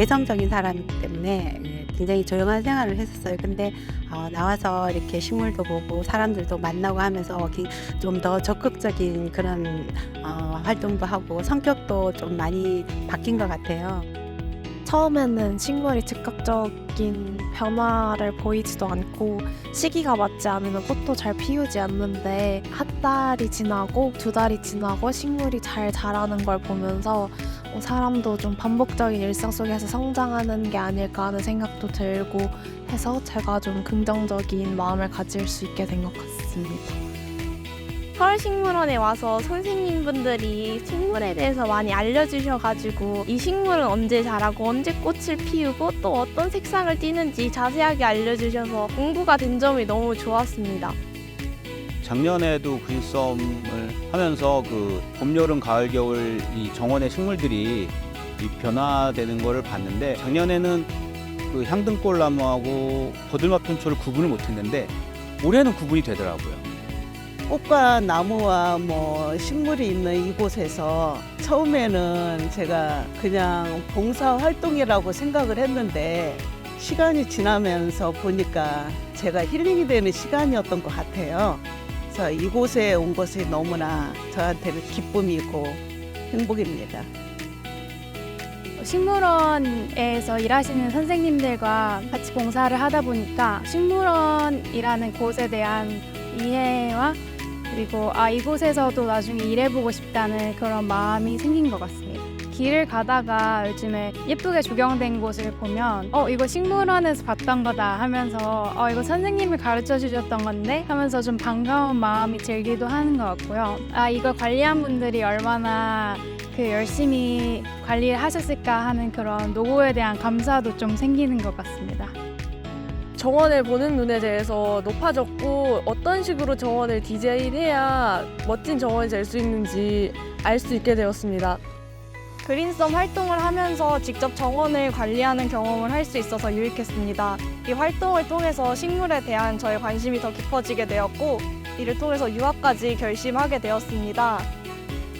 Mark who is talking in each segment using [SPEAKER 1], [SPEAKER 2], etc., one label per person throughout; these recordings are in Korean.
[SPEAKER 1] 내성적인 사람이기 때문에 예, 굉장히 조용한 생활을 했었어요. 근데 어, 나와서 이렇게 식물도 보고 사람들도 만나고 하면서 좀 더 적극적인 그런 어, 활동도 하고 성격도 좀 많이 바뀐 것 같아요.
[SPEAKER 2] 처음에는 식물이 즉각적인 변화를 보이지도 않고 시기가 맞지 않으면 꽃도 잘 피우지 않는데 한 달이 지나고 두 달이 지나고 식물이 잘 자라는 걸 보면서 어, 사람도 좀 반복적인 일상 속에서 성장하는 게 아닐까 하는 생각도 들고 해서 제가 좀 긍정적인 마음을 가질 수 있게 된 것 같습니다.
[SPEAKER 3] 서울식물원에 와서 선생님분들이 식물에 대해서 많이 알려주셔가지고 이 식물은 언제 자라고 언제 꽃을 피우고 또 어떤 색상을 띠는지 자세하게 알려주셔서 공부가 된 점이 너무 좋았습니다.
[SPEAKER 4] 작년에도 그린썸을 하면서 그 봄, 여름, 가을, 겨울 이 정원의 식물들이 이 변화되는 거를 봤는데 작년에는 그 향등골 나무하고 버들맛 편초를 구분을 못했는데 올해는 구분이 되더라고요.
[SPEAKER 5] 꽃과 나무와 뭐 식물이 있는 이곳에서 처음에는 제가 그냥 봉사 활동이라고 생각을 했는데 시간이 지나면서 보니까 제가 힐링이 되는 시간이었던 것 같아요. 그래서 이곳에 온 것이 너무나 저한테는 기쁨이고 행복입니다.
[SPEAKER 6] 식물원에서 일하시는 선생님들과 같이 봉사를 하다 보니까 식물원이라는 곳에 대한 이해와 그리고 아 이곳에서도 나중에 일해보고 싶다는 그런 마음이 생긴 것 같습니다. 길을 가다가 요즘에 예쁘게 조경된 곳을 보면 어 이거 식물원에서 봤던 거다 하면서 어 이거 선생님이 가르쳐 주셨던 건데 하면서 좀 반가운 마음이 들기도 하는 것 같고요. 아 이걸 관리한 분들이 얼마나 그 열심히 관리를 하셨을까 하는 그런 노고에 대한 감사도 좀 생기는 것 같습니다.
[SPEAKER 7] 정원을 보는 눈에 대해서 높아졌고 어떤 식으로 정원을 디자인해야 멋진 정원이 될 수 있는지 알 수 있게 되었습니다.
[SPEAKER 3] 그린썸 활동을 하면서 직접 정원을 관리하는 경험을 할 수 있어서 유익했습니다. 이 활동을 통해서 식물에 대한 저의 관심이 더 깊어지게 되었고 이를 통해서 유학까지 결심하게 되었습니다.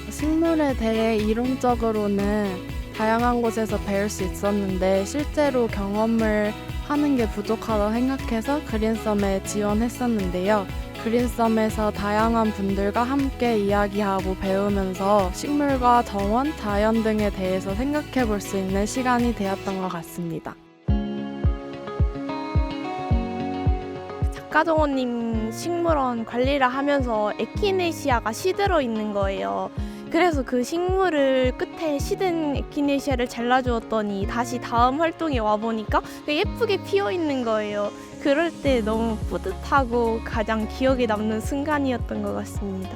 [SPEAKER 2] 식물에 대해 이론적으로는 다양한 곳에서 배울 수 있었는데 실제로 경험을 하는 게 부족하다고 생각해서 그린썸에 지원했었는데요. 그린썸에서 다양한 분들과 함께 이야기하고 배우면서 식물과 정원, 자연 등에 대해서 생각해 볼 수 있는 시간이 되었던 것 같습니다.
[SPEAKER 3] 작가정원님 식물원 관리를 하면서 에키네시아가 시들어 있는 거예요. 그래서 그 식물을 끝에 시든 에키네시아를 잘라주었더니 다시 다음 활동에 와보니까 예쁘게 피어 있는 거예요. 그럴 때 너무 뿌듯하고 가장 기억에 남는 순간이었던 것 같습니다.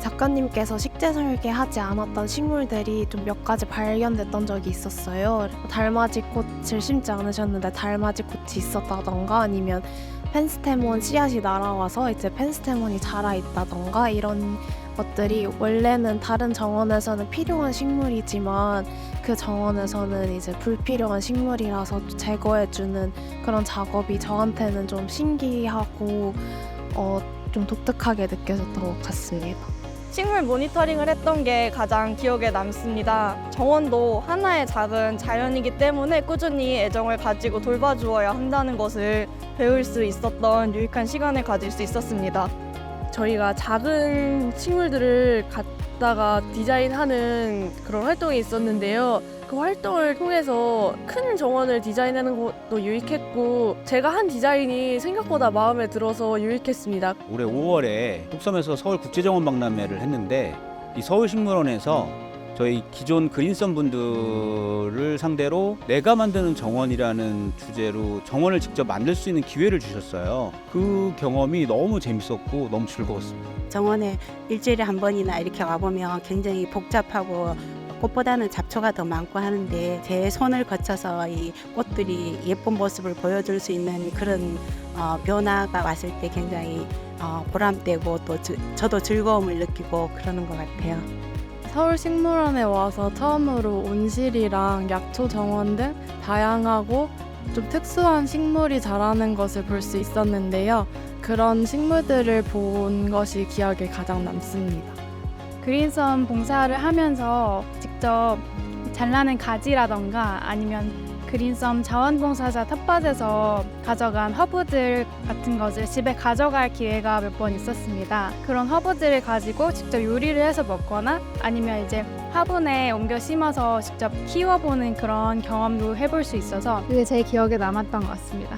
[SPEAKER 2] 작가님께서 식재 설계하지 않았던 식물들이 좀 몇 가지 발견됐던 적이 있었어요. 달맞이 꽃을 심지 않으셨는데 달맞이 꽃이 있었다던가 아니면 펜스테몬 씨앗이 날아와서 이제 펜스테몬이 자라 있다던가 이런 것들이 원래는 다른 정원에서는 필요한 식물이지만 그 정원에서는 이제 불필요한 식물이라서 제거해주는 그런 작업이 저한테는 좀 신기하고 어, 좀 독특하게 느껴졌던 것 같습니다.
[SPEAKER 3] 식물 모니터링을 했던 게 가장 기억에 남습니다. 정원도 하나의 작은 자연이기 때문에 꾸준히 애정을 가지고 돌봐주어야 한다는 것을 배울 수 있었던 유익한 시간을 가질 수 있었습니다.
[SPEAKER 7] 저희가 작은 식물들을 갖다가 디자인하는 그런 활동이 있었는데요. 그 활동을 통해서 큰 정원을 디자인하는 것도 유익했고 제가 한 디자인이 생각보다 마음에 들어서 유익했습니다.
[SPEAKER 4] 올해 5월에 뚝섬에서 서울 국제정원 박람회를 했는데 이 서울식물원에서 저희 기존 그린썸 분들을 상대로 내가 만드는 정원이라는 주제로 정원을 직접 만들 수 있는 기회를 주셨어요. 그 경험이 너무 재밌었고 너무 즐거웠습니다.
[SPEAKER 1] 정원에 일주일에 한 번이나 이렇게 와보면 굉장히 복잡하고 꽃보다는 잡초가 더 많고 하는데 제 손을 거쳐서 이 꽃들이 예쁜 모습을 보여줄 수 있는 그런 어, 변화가 왔을 때 굉장히 어, 보람되고 또 저, 저도 즐거움을 느끼고 그러는 것 같아요.
[SPEAKER 2] 서울식물원에 와서 처음으로 온실이랑 약초 정원 등 다양하고 좀 특수한 식물이 자라는 것을 볼 수 있었는데요. 그런 식물들을 본 것이 기억에 가장 남습니다.
[SPEAKER 6] 그린썸 봉사를 하면서 직접 잘나는 가지라던가 아니면 그린썸 자원봉사자 텃밭에서 가져간 허브들 같은 것을 집에 가져갈 기회가 몇 번 있었습니다. 그런 허브들을 가지고 직접 요리를 해서 먹거나 아니면 이제 화분에 옮겨 심어서 직접 키워보는 그런 경험도 해볼 수 있어서 그게 제일 기억에 남았던 것 같습니다.